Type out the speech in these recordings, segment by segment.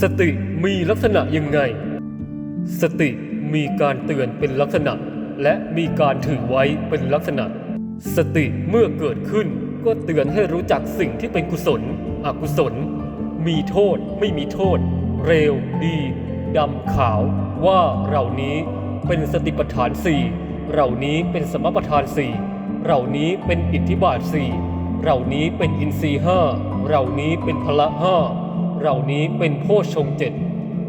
สติมีลักษณะยังไง สติมีการเตือนเป็นลักษณะ และมีการถือไว้เป็นลักษณะ สติเมื่อเกิดขึ้นก็เตือนให้รู้จักสิ่งที่เป็นกุศล อกุศล มีโทษไม่มีโทษ เร็วดีดำขาว ว่าเหล่านี้เป็นสติปัฏฐานสี่เหล่านี้เป็นสมปัฏฐานสี่เหล่านี้เป็นอิทธิบาทสี่เหล่านี้เป็นอินทรีห้าเหล่านี้เป็นพละห้า เหล่านี้เป็นโพชฌงเจ็ด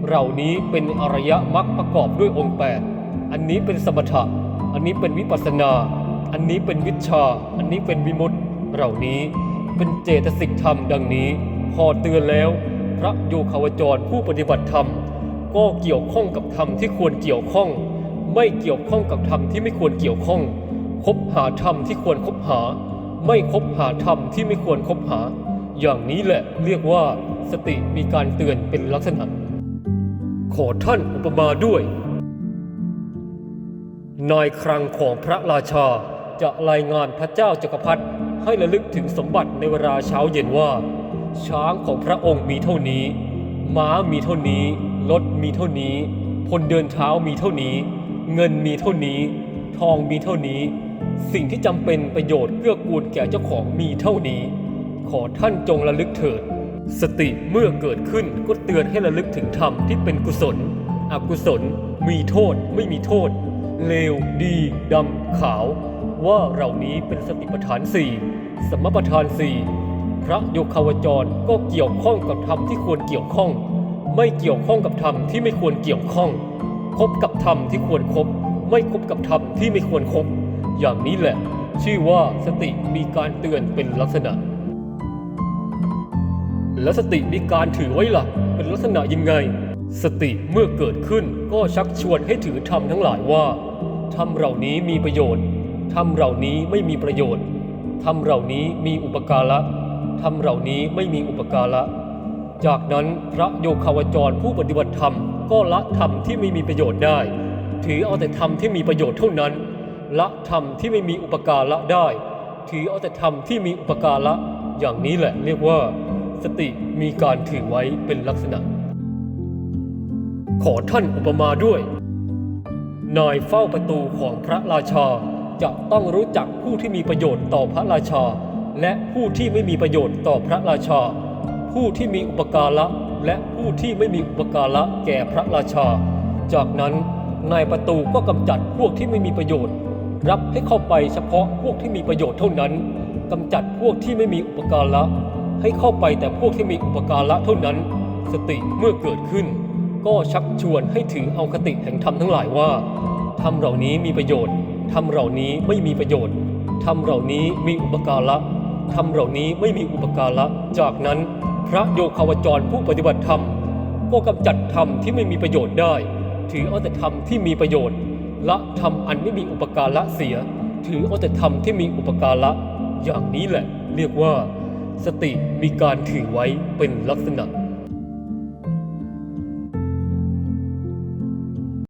เหล่านี้เป็นอริยมรรคประกอบด้วยองค์ 8 อันนี้เป็นสมถะ อันนี้เป็นวิปัสสนา อันนี้เป็นวิชา อันนี้เป็นวิมุตติ เหล่านี้เป็นเจตสิกธรรมดังนี้ พอเตือนแล้ว พระโยคาวจรผู้ปฏิบัติธรรม ก็เกี่ยวข้องกับธรรมที่ควรเกี่ยวข้อง ไม่เกี่ยวข้องกับธรรมที่ไม่ควรเกี่ยวข้อง คบหาธรรมที่ควรคบหา ไม่คบหาธรรมที่ไม่ควรคบหา อย่างนี้แหละเรียกว่า สติมีการเตือนเป็นลักษณะ ขอท่านอุปมาด้วย นายครังของพระราชาจะรายงานพระเจ้าจักรพรรดิให้ระลึกถึงสมบัติในเวลาเช้าเย็นว่า ช้างของพระองค์มีเท่านี้ ม้ามีเท่านี้รถมีเท่านี้พลเดินเท้ามีเท่านี้ เงินมีเท่านี้ ทองมีเท่านี้ สิ่งที่จำเป็นประโยชน์เกื้อกูลแก่เจ้าของมีเท่านี้ ขอท่านจงระลึกเถิด สติเมื่อเกิดขึ้นก็เตือนให้ระลึกถึงธรรมที่เป็นกุศล อกุศล มีโทษไม่มีโทษ เลว ดีดำขาว ว่าเหล่านี้เป็นสติปัฏฐานสี่สมปัฏฐานสี่พระโยคาวจรก็เกี่ยวข้องกับธรรมที่ควรเกี่ยวข้อง ไม่เกี่ยวข้องกับธรรมที่ไม่ควรเกี่ยวข้องคบกับธรรมที่ควรคบ ไม่คบกับธรรมที่ไม่ควรคบ อย่างนี้แหละ ชื่อว่าสติมีการเตือนเป็นลักษณะ แล้วสติมีการถือไว้ล่ะ เป็นลักษณะยังไง สติเมื่อเกิดขึ้นก็ชักชวนให้ถือธรรมทั้งหลายว่าธรรมเหล่านี้มีประโยชน์ธรรมเหล่านี้ไม่มีประโยชน์ธรรมเหล่านี้มีอุปการะธรรมเหล่านี้ไม่มีอุปการะ จากนั้นพระโยคาวจรผู้ปฏิบัติธรรม ก็ละธรรมที่ไม่มีประโยชน์ได้ ถือเอาแต่ธรรมที่มีประโยชน์เท่านั้น ละธรรมที่ไม่มีอุปการะได้ ถือเอาแต่ธรรมที่มีอุปการะอย่างนี้แหละเรียกว่า สติมีการถือไว้เป็นลักษณะ ขอท่านอุปมาด้วย นายเฝ้าประตูของพระราชาจะต้องรู้จักผู้ที่มีประโยชน์ต่อพระราชา และผู้ที่ไม่มีประโยชน์ต่อพระราชา ผู้ที่มีอุปการะและผู้ที่ไม่มีอุปการะแก่พระราชา จากนั้นนายประตูก็กำจัดพวกที่ไม่มีประโยชน์ รับให้เข้าไปเฉพาะพวกที่มีประโยชน์เท่านั้นกำจัดพวกที่ไม่มีอุปการะ ให้เข้าไปแต่พวกที่มีอุปการะเท่านั้น สติเมื่อเกิดขึ้น ก็ชักชวนให้ถือเอาคติแห่งธรรมทั้งหลายว่าธรรมเหล่านี้มีประโยชน์ธรรมเหล่านี้ไม่มีประโยชน์ธรรมเหล่านี้มีอุปการะธรรมเหล่านี้ไม่มีอุปการะจากนั้นพระโยคาวจรผู้ปฏิบัติธรรม ก็กำจัดธรรมที่ไม่มีประโยชน์ได้ ถือเอาแต่ธรรมที่มีประโยชน์ ละธรรมอันไม่มีอุปการะเสีย ถือเอาแต่ธรรมที่มีอุปการะอย่างนี้แหละ เรียกว่า สติมีการถือไว้เป็นลักษณะ